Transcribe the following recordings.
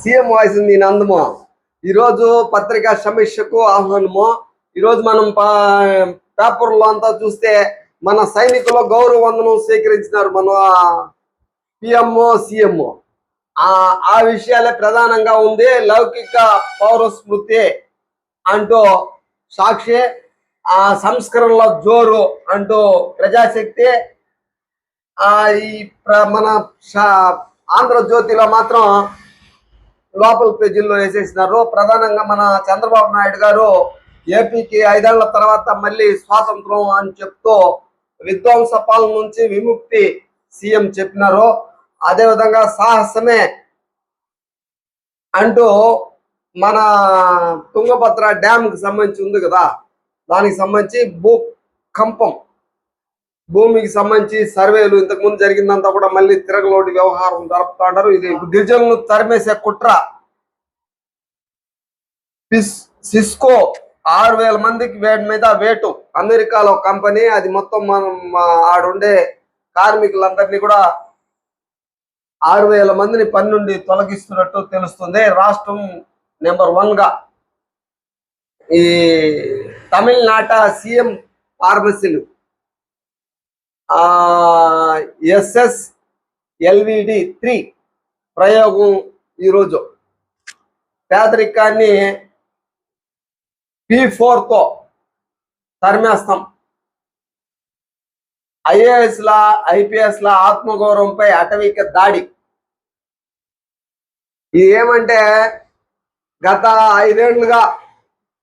CM voice నేను అందము ఈరోజు పత్రికా సమీక్షకు ఆహ్వానము. ఈరోజు మనం పా- పేపర్లో అంతా చూస్తే మన సైనికుల గౌరవ వందనం స్వీకరించినారు మన పిఎంఓ సిఎంఓ ఆ విషయాలే ప్రధానంగా ఉంది. లౌకిక పౌర స్మృతి అంటూ సాక్షి ఆ సంస్కరణల జోరు అంటూ ప్రజాశక్తి ఈ మన ఆంధ్రజ్యోతిలో మాత్రం లోపల పేజీల్లో వేసేసినారు. ప్రధానంగా మన చంద్రబాబు నాయుడు గారు ఏపీకి ఐదేళ్ళ తర్వాత మళ్ళీ స్వాతంత్రం అని చెప్తూ విధ్వంస పాలన నుంచి విముక్తి సీఎం చెప్పినారు. అదేవిధంగా సాహసమే అంటూ మన తుంగభద్ర డ్యామ్కి సంబంధించి ఉంది కదా. దానికి సంబంధించి భూ కంపం భూమికి సంబంధించి సర్వేలు ఇంతకు ముందు జరిగిందంతా కూడా మళ్ళీ తిరగలోటి వ్యవహారం జరుపుతాడారు ఇది గిరిజనులను తరిమేసే కుట్ర. సిస్- సిస్కో ఆరు వేల మందికి వేడి మీద వేటు. అమెరికాలో కంపెనీ అది మొత్తం మనం ఆడుండే కార్మికులందరినీ కూడా ఆరు వేల మందిని పని నుండి తొలగిస్తున్నట్టు తెలుస్తుంది. రాష్ట్రం నెంబర్ వన్గా. ఈ తమిళనాట CM ఫార్మసీలు S S L V D three ప్రయోగం ఈరోజు. పేదరికాన్ని పి ఫోర్తో తరిమేస్తాం. ఐఏఎస్ ఐపీఎస్ల ఆత్మగౌరవంపై అటవీక దాడి. ఇది ఏమంటే గత ఐదేళ్ళుగా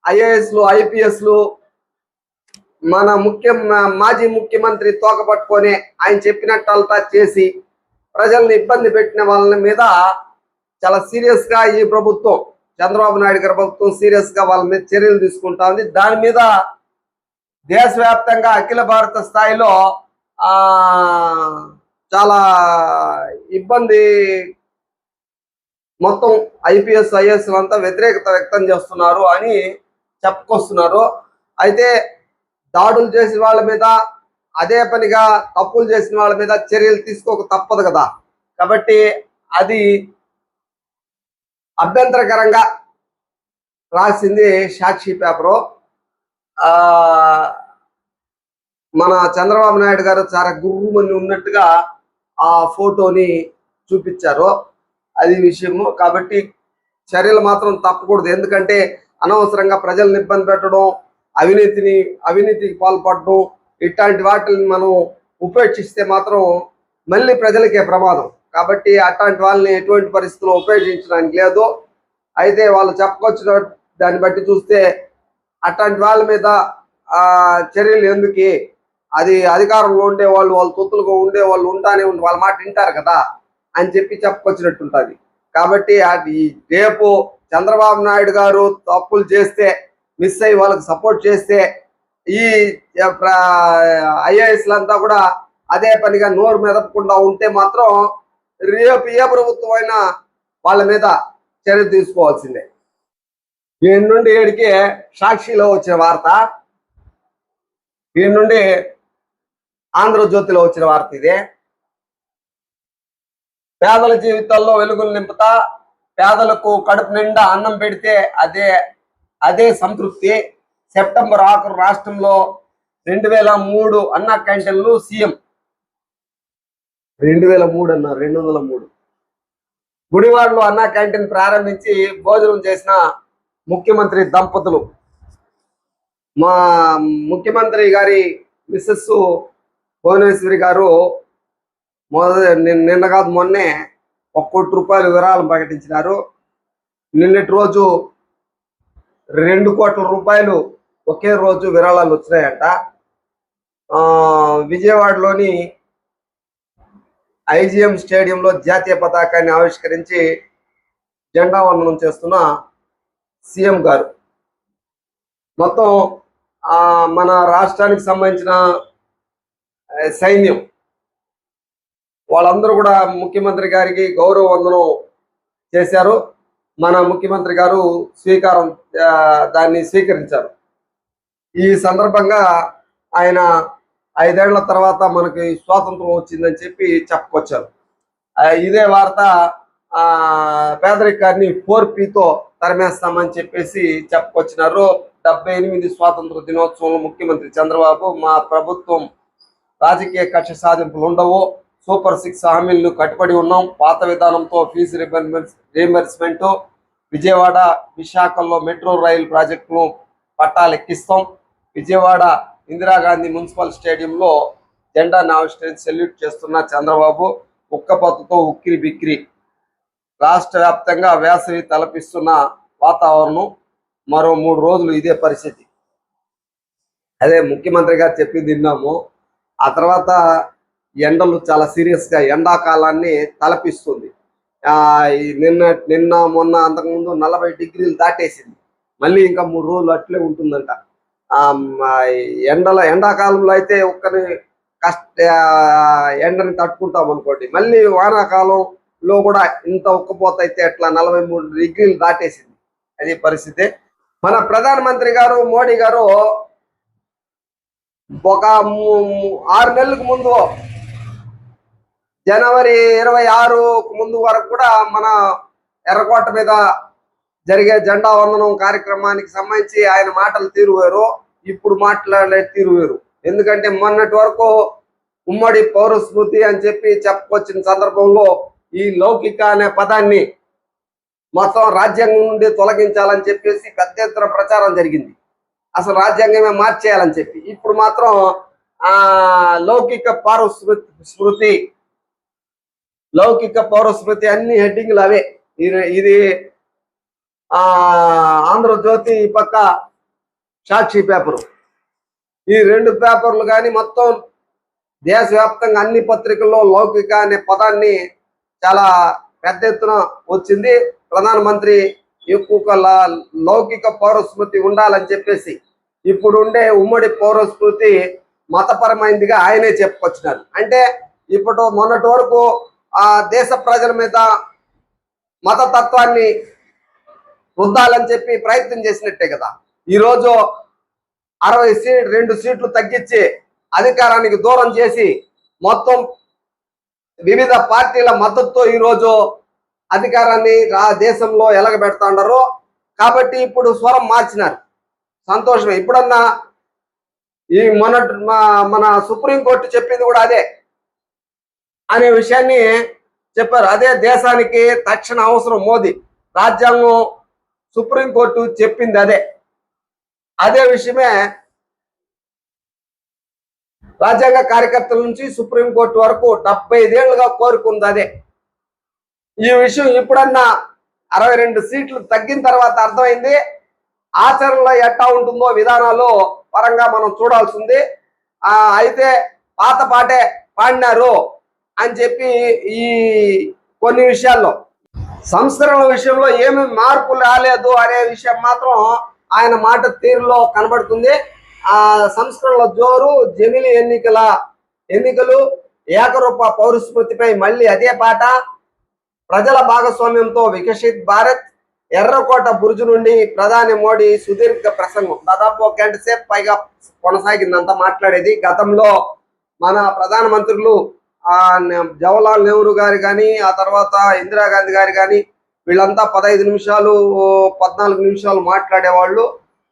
ఐఏఎస్లు ఐపీఎస్లు మన ముఖ్య మాజీ ముఖ్యమంత్రి తోక పట్టుకొని ఆయన చెప్పినట్టల్తా చేసి ప్రజల్ని ఇబ్బంది పెట్టిన వాళ్ళ మీద చాలా సీరియస్గా ఈ ప్రభుత్వం చంద్రబాబు నాయుడు గారి ప్రభుత్వం సీరియస్గా వాళ్ళ మీద చర్యలు తీసుకుంటా ఉంది. దాని మీద దేశవ్యాప్తంగా అఖిల భారత స్థాయిలో చాలా ఇబ్బంది మొత్తం ఐపీఎస్ ఐఎస్ అంతా వ్యతిరేకత వ్యక్తం చేస్తున్నారు అని చెప్పుకొస్తున్నారు. అయితే దాడులు చేసిన వాళ్ళ మీద అదే పనిగా తప్పులు చేసిన వాళ్ళ మీద చర్యలు తీసుకోక తప్పదు కదా. కాబట్టి అది అభ్యంతరకరంగా రాసింది సాక్షి పేపరు. మన చంద్రబాబు నాయుడు గారు చాలా గుర్రుమని ఉన్నట్టుగా ఆ ఫోటోని చూపించారు. అది విషయము. కాబట్టి చర్యలు మాత్రం తప్పకూడదు. ఎందుకంటే అనవసరంగా ప్రజల్ని ఇబ్బంది పెట్టడం అవినీతిని అవినీతికి పాల్పడడం ఇట్లాంటి వాటిని మనం ఉపేక్షిస్తే మాత్రం మళ్ళీ ప్రజలకే ప్రమాదం. కాబట్టి అట్లాంటి వాళ్ళని ఎటువంటి పరిస్థితుల్లో ఉపేక్షించడానికి లేదు అయితే వాళ్ళు చెప్పుకొచ్చిన దాన్ని బట్టి చూస్తే అట్లాంటి వాళ్ళ మీద చర్యలు ఎందుకు? అది అధికారంలో ఉండే వాళ్ళు వాళ్ళు తొత్తులుగా ఉండే వాళ్ళు ఉంటానే ఉండి వాళ్ళ మాట వింటారు కదా అని చెప్పి చెప్పుకొచ్చినట్టు ఉంటుంది కాబట్టి అది రేపు చంద్రబాబు నాయుడు గారు తప్పులు చేస్తే మిస్ అయ్యి వాళ్ళకి సపోర్ట్ చేస్తే ఈ ఐఏఎస్లంతా కూడా అదే పనిగా నోరు మెదపకుండా ఉంటే మాత్రం రేపు ఏ ప్రభుత్వం అయినా వాళ్ళ మీద చర్య తీసుకోవాల్సిందే. ఈయన నుండి ఏడికి సాక్షిలో వచ్చిన వార్త ఈయన నుండి ఆంధ్రజ్యోతిలో వచ్చిన వార్త ఇది. పేదల జీవితాల్లో వెలుగులు నింపుతా పేదలకు కడుపు నిండా అన్నం పెడితే అదే అదే సంతృప్తి. సెప్టెంబర్ ఆఖరు రాష్ట్రంలో రెండు వేల మూడు అన్న క్యాంటీన్లు సీఎం. రెండు వేల మూడు అన్న రెండు వందల మూడు. గుడివాడలో అన్నా క్యాంటీన్ ప్రారంభించి భోజనం చేసిన ముఖ్యమంత్రి దంపతులు. మా ముఖ్యమంత్రి గారి మిస్సెస్ భువనేశ్వరి గారు మొదటి నిన్న కాదు మొన్నే ఒక కోటి రూపాయలు విరాళం ప్రకటించినారు. నిన్నటి రోజు రెండు కోట్ల రూపాయలు ఒకే రోజు విరాళాలు వచ్చినాయంట. విజయవాడలోని ఐజీఎం స్టేడియంలో జాతీయ పతాకాన్ని ఆవిష్కరించి జెండా వందనం చేస్తున్న సీఎం గారు. మొత్తం మన రాష్ట్రానికి సంబంధించిన సైన్యం. వాళ్ళందరూ కూడా ముఖ్యమంత్రి గారికి గౌరవ వందనం చేశారు. మన ముఖ్యమంత్రి గారు స్వీకారం దాన్ని స్వీకరించారు. ఈ సందర్భంగా ఆయన ఐదేళ్ళ తర్వాత మనకి స్వాతంత్రం వచ్చిందని చెప్పి చెప్పుకొచ్చారు. ఇదే వార్త ఆ పేదరికాన్ని ఫోర్ పీతో తరిమేస్తామని చెప్పేసి చెప్పుకొచ్చినారు. డెబ్బై ఎనిమిది స్వాతంత్ర దినోత్సవంలో ముఖ్యమంత్రి చంద్రబాబు మా ప్రభుత్వం రాజకీయ కక్ష సాధింపులు ఉండవు. సూపర్ సిక్స్ హామీలను కట్టుబడి ఉన్నాం. పాత విధానంతో ఫీజు రీఎంబర్స్మెంట్. విజయవాడ విశాఖలో మెట్రో రైలు ప్రాజెక్టును పట్టాలు ఎక్కిస్తాం విజయవాడ ఇందిరాగాంధీ మున్సిపల్ స్టేడియంలో జెండా ఆవిష్కరించి సెల్యూట్ చేస్తున్న చంద్రబాబు ఉక్కపత్తుతో ఉక్కిరి బిక్కిరి. రాష్ట్ర వ్యాప్తంగా వేసవి తలపిస్తున్న వాతావరణం మరో మూడు రోజులు ఇదే పరిస్థితి. అదే ముఖ్యమంత్రి గారు చెప్పింది విన్నాము. ఆ తర్వాత ఎండలు చాలా సీరియస్గా ఎండాకాలాన్ని తలపిస్తుంది. ఆ నిన్న నిన్న మొన్న అంతకుముందు నలభై డిగ్రీలు దాటేసింది. మళ్ళీ ఇంకా మూడు రోజులు అట్లే ఉంటుందంట. ఆ ఎండల ఎండాకాలంలో అయితే ఒక్కరి కష్ట ఎండని తట్టుకుంటాం అనుకోండి. మళ్ళీ వానాకాలంలో కూడా ఇంత ఉక్కపోత అయితే అట్లా నలభై మూడు డిగ్రీలు దాటేసింది. అది పరిస్థితి. మన ప్రధానమంత్రి గారు మోడీ గారు ఒక ఆరు నెలలకు ముందు జనవరి ఇరవై ఆరు ముందు వరకు కూడా మన ఎర్రకోట మీద జరిగే జెండా వందనం కార్యక్రమానికి సంబంధించి ఆయన మాటలు తీరు వేరు ఇప్పుడు మాట్లాడే తీరు వేరు ఎందుకంటే మొన్నటి వరకు ఉమ్మడి పౌర స్మృతి అని చెప్పి చెప్పుకొచ్చిన సందర్భంలో ఈ లౌకిక అనే పదాన్ని మొత్తం రాజ్యాంగం నుండి తొలగించాలని చెప్పేసి పెద్ద ఎత్తున ప్రచారం జరిగింది. అసలు రాజ్యాంగమే మార్చేయాలని చెప్పి. ఇప్పుడు మాత్రం ఆ లౌకిక పౌర స్మృతి స్మృతి లౌకిక పౌరస్మృతి అన్ని హెడ్డింగ్లు అవే. ఇది ఇది ఆ ఆంధ్రజ్యోతి ఈ పక్క సాక్షి పేపరు ఈ రెండు పేపర్లు కానీ మొత్తం దేశవ్యాప్తంగా అన్ని పత్రికల్లో లౌకిక అనే పదాన్ని చాలా పెద్ద ఎత్తున వచ్చింది. ప్రధానమంత్రి ఎక్కువ లౌకిక పౌరస్మృతి ఉండాలని చెప్పేసి ఇప్పుడు ఉండే ఉమ్మడి పౌరస్మృతి మతపరమైనదిగా ఆయనే చెప్పుకొచ్చినారు. అంటే ఇప్పుడు మొన్నటి వరకు ఆ దేశ ప్రజల మీద మతతత్వాన్ని రుద్దాలని చెప్పి ప్రయత్నం చేసినట్టే కదా. ఈరోజు అరవై సీట్ రెండు సీట్లు తగ్గించి అధికారానికి దూరం చేసి మొత్తం వివిధ పార్టీల మద్దతుతో ఈరోజు అధికారాన్ని రా దేశంలో ఎలగబెడతాండారు కాబట్టి ఇప్పుడు స్వరం మార్చినారు. సంతోషమే. ఇప్పుడన్నా ఈ మొన్నటి మన సుప్రీంకోర్టు చెప్పింది కూడా అదే. అనే విషయాన్ని చెప్పారు. అదే దేశానికి తక్షణ అవసరం మోదీ. రాజ్యాంగం సుప్రీంకోర్టు చెప్పింది అదే. అదే విషయమే రాజ్యాంగ కార్యకర్తల నుంచి సుప్రీంకోర్టు వరకు డెబ్బై ఐదేళ్ళుగా కోరుకుంది అదే. ఈ విషయం ఇప్పుడన్నా అరవై రెండు సీట్లు తగ్గిన తర్వాత అర్థమైంది. ఆచరణలో ఎట్టా ఉంటుందో విధానాలు పరంగా మనం చూడాల్సింది. అయితే పాత పాటే పాడినారు. అని చెప్పి ఈ కొన్ని విషయాల్లో. సంస్కరణల విషయంలో ఏమి మార్పు రాలేదు అనే విషయం మాత్రం ఆయన మాట తీరులో కనబడుతుంది. ఆ సంస్కరణల జోరు జమిలి ఎన్నికల ఎన్నికలు ఏకరూప పౌరస్మృతిపై మళ్ళీ అదే పాట. ప్రజల భాగస్వామ్యంతో వికసిత్ భారత్ ఎర్రకోట బురుజు నుండి ప్రధాని మోడీ సుదీర్ఘ ప్రసంగం. దాదాపు ఒక గంట సేపు పైగా కొనసాగిందంతా మాట్లాడేది. గతంలో మన ప్రధానమంత్రులు జవహర్లాల్ నెహ్రూ గారు కానీ ఆ తర్వాత ఇందిరాగాంధీ గారు కానీ వీళ్ళంతా పదహైదు నిమిషాలు పద్నాలుగు నిమిషాలు మాట్లాడేవాళ్ళు.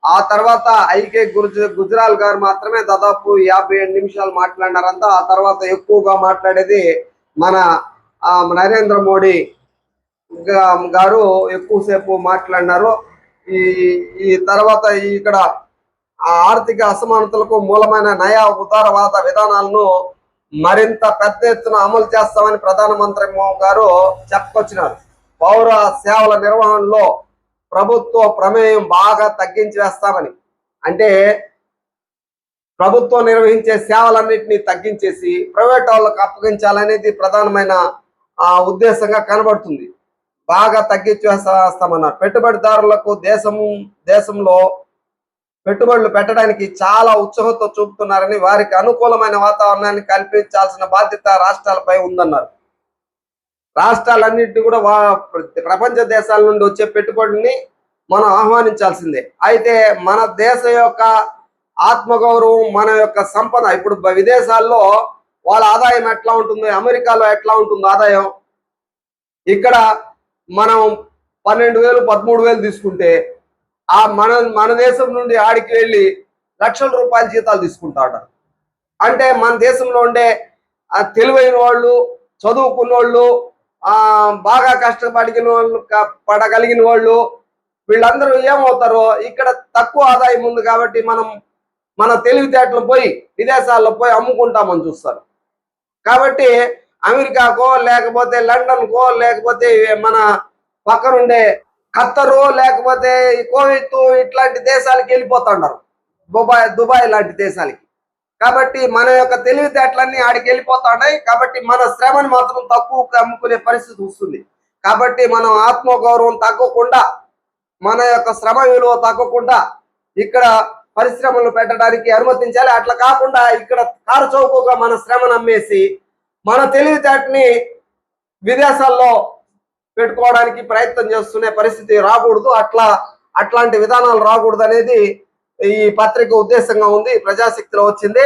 ఆ తర్వాత ఐకే గుర్జ గుజరాల్ గారు మాత్రమే దాదాపు యాభై ఏడు నిమిషాలు మాట్లాడినారంతా. ఆ తర్వాత ఎక్కువగా మాట్లాడేది మన ఆ, నరేంద్ర మోడీ గారు ఎక్కువసేపు మాట్లాడినారు. ఈ ఈ తర్వాత ఇక్కడ ఆర్థిక అసమానతలకు మూలమైన నయా ఉదారవాద విధానాలను మరింత పెద్ద ఎత్తున అమలు చేస్తామని ప్రధానమంత్రి మో- గారు చెప్పుకొచ్చినారు. పౌర సేవల నిర్వహణలో ప్రభుత్వ ప్రమేయం బాగా తగ్గించి వేస్తామని. అంటే ప్రభుత్వం నిర్వహించే సేవలన్నింటినీ తగ్గించేసి ప్రైవేట్ వాళ్ళకు అప్పగించాలనేది ప్రధానమైన ఉద్దేశంగా కనబడుతుంది. బాగా తగ్గించి వేస్తామన్నారు. పెట్టుబడిదారులకు దేశం దేశంలో పెట్టుబడులు పెట్టడానికి చాలా ఉత్సాహంతో చూపుతున్నారని వారికి అనుకూలమైన వాతావరణాన్ని కల్పించాల్సిన బాధ్యత రాష్ట్రాలపై ఉందన్నారు. రాష్ట్రాలన్నింటినీ కూడా ప్రపంచ దేశాల నుండి వచ్చే పెట్టుబడిని మనం ఆహ్వానించాల్సిందే. అయితే మన దేశం యొక్క ఆత్మగౌరవం మన యొక్క సంపద ఇప్పుడు విదేశాల్లో వాళ్ళ ఆదాయం ఎట్లా ఉంటుంది అమెరికాలో ఎట్లా ఉంటుంది ఆదాయం. ఇక్కడ మనం పన్నెండు వేలు పదమూడు వేలు తీసుకుంటే ఆ మన మన దేశం నుండి ఆడికి వెళ్ళి లక్షల రూపాయల జీతాలు తీసుకుంటా ఉంటారు. అంటే మన దేశంలో ఉండే తెలివైన వాళ్ళు చదువుకున్న వాళ్ళు బాగా కష్టపడిన వాళ్ళు పడగలిగిన వాళ్ళు వీళ్ళందరూ ఏమవుతారో ఇక్కడ తక్కువ ఆదాయం ఉంది కాబట్టి మనం మన తెలివితేటలు పోయి విదేశాల్లో పోయి అమ్ముకుంటామని చూస్తారు. కాబట్టి అమెరికాకో లేకపోతే లండన్కో లేకపోతే మన పక్కనుండే ఖత్తరు లేకపోతే కోవిత్ ఇట్లాంటి దేశాలకి వెళ్ళిపోతుంటారు దుబాయ్ దుబాయ్ లాంటి దేశాలకి. కాబట్టి మన యొక్క తెలివితేటలన్నీ ఆడికి వెళ్ళిపోతున్నాయి. కాబట్టి మన శ్రమని మాత్రం తక్కువ అమ్ముకునే పరిస్థితి వస్తుంది. కాబట్టి మనం ఆత్మగౌరవం తగ్గకుండా మన యొక్క శ్రమ విలువ తగ్గకుండా ఇక్కడ పరిశ్రమలు పెట్టడానికి అనుమతించాలి. అట్లా కాకుండా ఇక్కడ కారు చౌకగా మన శ్రమను అమ్మేసి మన తెలివితేటని విదేశాల్లో పెట్టుకోవడానికి ప్రయత్నం చేస్తున్న పరిస్థితి రాకూడదు. అట్లా అట్లాంటి విధానాలు రాకూడదు అనేది ఈ పత్రిక ఉద్దేశంగా ఉంది ప్రజాశక్తిలో వచ్చింది.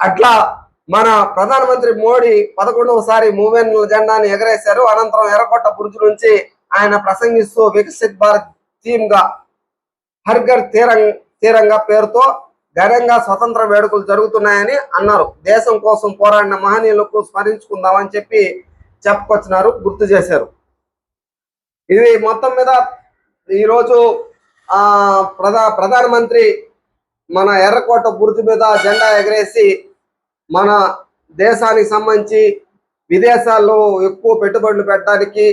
అట్లా మన ప్రధానమంత్రి మోడీ పదకొండవసారి మూవెన్ జెండాని ఎగరేశారు. అనంతరం ఎర్రకొట్ట బురుజు నుంచి ఆయన ప్రసంగిస్తూ వికసిత్ భారత్ థీమ్గా హర్ఘర్ తీరం తీరంగా పేరుతో ఘనంగా స్వతంత్ర వేడుకలు జరుగుతున్నాయని అన్నారు. దేశం కోసం పోరాడిన మహనీయులకు స్మరించుకుందామని చెప్పి చెప్పుకొచ్చినారు గుర్తు చేశారు. ఇది మొత్తం మీద ఈరోజు ప్రధా ప్రధానమంత్రి మన ఎర్రకోట బుర్జు మీద జెండా ఎగరేసి మన దేశానికి సంబంధించి విదేశాల్లో ఎక్కువ పెట్టుబడులు పెట్టడానికి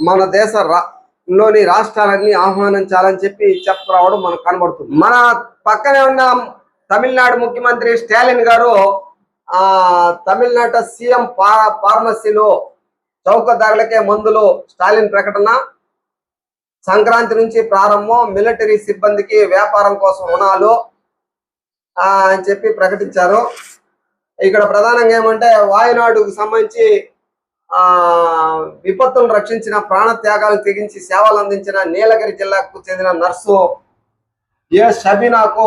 మన దేశ రా- లోని రాష్ట్రాలన్నీ ఆహ్వానించాలని చెప్పి చెప్పరావడం మనకు కనబడుతుంది. మన పక్కనే ఉన్న తమిళనాడు ముఖ్యమంత్రి స్టాలిన్ గారు తమిళనాట సీఎం ఫార్మసీలో చౌక ధరలకే మందులు స్టాలిన్ ప్రకటన. సంక్రాంతి నుంచి ప్రారంభం మిలిటరీ సిబ్బందికి వ్యాపారం కోసం రుణాలు అని చెప్పి ప్రకటించారు. ఇక్కడ ప్రధానంగా ఏమంటే వాయునాడుకు సంబంధించి ఆ విపత్తులను రక్షించిన ప్రాణ త్యాగాలు తెగించి సేవలు అందించిన నీలగిరి జిల్లాకు చెందిన నర్సు ఏ షబీనాకు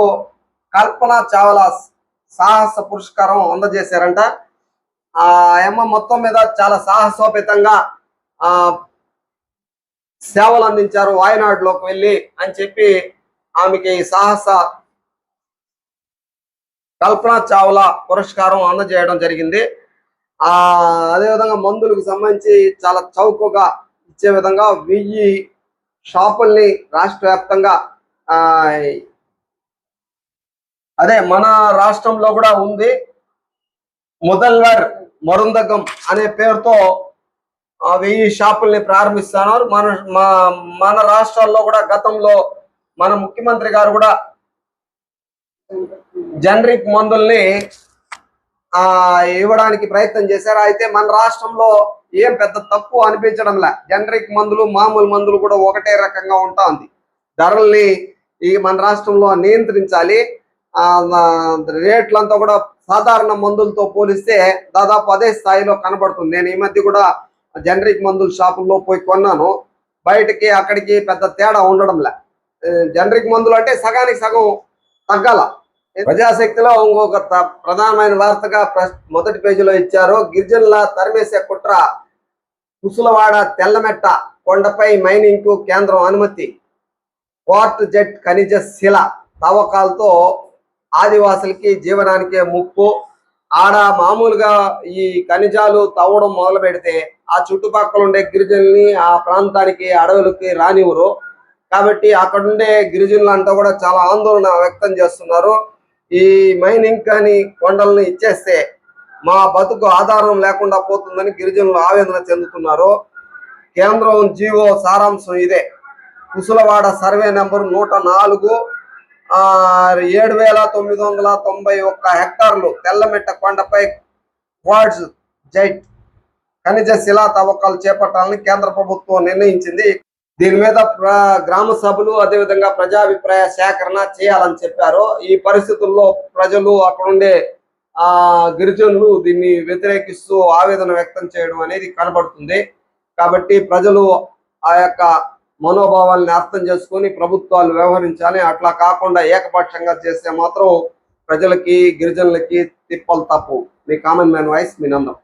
కల్పన చావలాస్ సాహస పురస్కారం అందజేశారంట. ఆ అమ్మ మొత్తం మీద చాలా సాహసోపేతంగా ఆ సేవలు అందించారు వాయనాడులోకి వెళ్ళి అని చెప్పి ఆమెకి సాహస కల్పన చావ్లా పురస్కారం అందజేయడం జరిగింది. ఆ అదేవిధంగా మందులకు సంబంధించి చాలా చౌకగా ఇచ్చే విధంగా వెయ్యి షాపుల్ని రాష్ట్ర వ్యాప్తంగా ఆ అదే మన రాష్ట్రంలో కూడా ఉంది. మొదల్వర్ మరుందగం అనే పేరుతో వెయ్యి షాపుల్ని ప్రారంభిస్తున్నారు. మన మా- మన రాష్ట్రాల్లో కూడా గతంలో మన ముఖ్యమంత్రి గారు కూడా జనరిక్ మందుల్ని ఆ ఇవ్వడానికి ప్రయత్నం చేశారు. అయితే మన రాష్ట్రంలో ఏం పెద్ద తప్పు అనిపించడం లే జనరిక్ మందులు మామూలు మందులు కూడా ఒకటే రకంగా ఉంటా ఉంది ధరల్ని ఈ మన రాష్ట్రంలో నియంత్రించాలి. రేట్లంతా కూడా సాధారణ మందులతో పోలిస్తే దాదాపు అదే స్థాయిలో కనబడుతుంది. నేను ఈ మధ్య కూడా జనరిక్ మందుల షాపుల్లో పోయి కొన్నాను. బయటకి అక్కడికి పెద్ద తేడా ఉండడం లే జనరిక్ మందులు అంటే సగానికి సగం తగ్గాల. ప్రజాశక్తిలో ఇంకొక ప్రధానమైన వార్తగా మొదటి పేజీలో ఇచ్చారు. గిరిజనుల తరిమేసే కుట్ర కుసులవాడ తెల్లమెట్ట కొండపై మైనింగ్కు కేంద్రం అనుమతి. పోర్ట్ జెట్ ఖనిజ శిల తవ్వకాలతో ఆదివాసులకి జీవనానికే ముప్పు. ఆడ మామూలుగా ఈ ఖనిజాలు తవ్వడం మొదలు పెడితే ఆ చుట్టుపక్కల ఉండే గిరిజనుల్ని ఆ ప్రాంతానికి అడవులకి రానివ్వరు. కాబట్టి అక్కడ ఉండే గిరిజనులంతా కూడా చాలా ఆందోళన వ్యక్తం చేస్తున్నారు. ఈ మైనింగ్ కానీ కొండలను ఇచ్చేస్తే మా బతుకు ఆధారం లేకుండా పోతుందని గిరిజనులు ఆవేదన చెందుతున్నారు. కేంద్రం జీవో సారాంశం ఇదే. కుసులవాడ సర్వే నెంబర్ నూట నాలుగు ఏడు వేల తొమ్మిది వందల తొంభై ఒక్క హెక్టార్లు తెల్లమెట్ట కొండపై క్వాడ్స్ జైట్ ఖనిజ శిలా తవ్వకాలు చేపట్టాలని కేంద్ర ప్రభుత్వం నిర్ణయించింది. దీని మీద గ్రామ సభలు అదేవిధంగా ప్రజాభిప్రాయ సేకరణ చేయాలని చెప్పారు. ఈ పరిస్థితుల్లో ప్రజలు అక్కడుండే ఆ గిరిజనులు దీన్ని వ్యతిరేకిస్తూ ఆవేదన వ్యక్తం చేయడం అనేది కనబడుతుంది. కాబట్టి ప్రజలు ఆ యొక్క మనోభావాల్ని అర్థం చేసుకొని ప్రభుత్వాలు వ్యవహరించాలి. అట్లా కాకుండా ఏకపక్షంగా చేస్తే మాత్రం ప్రజలకి గిరిజనులకి తిప్పలు తప్పు. మీ కామన్ మ్యాన్ వాయిస్ మీ నందం.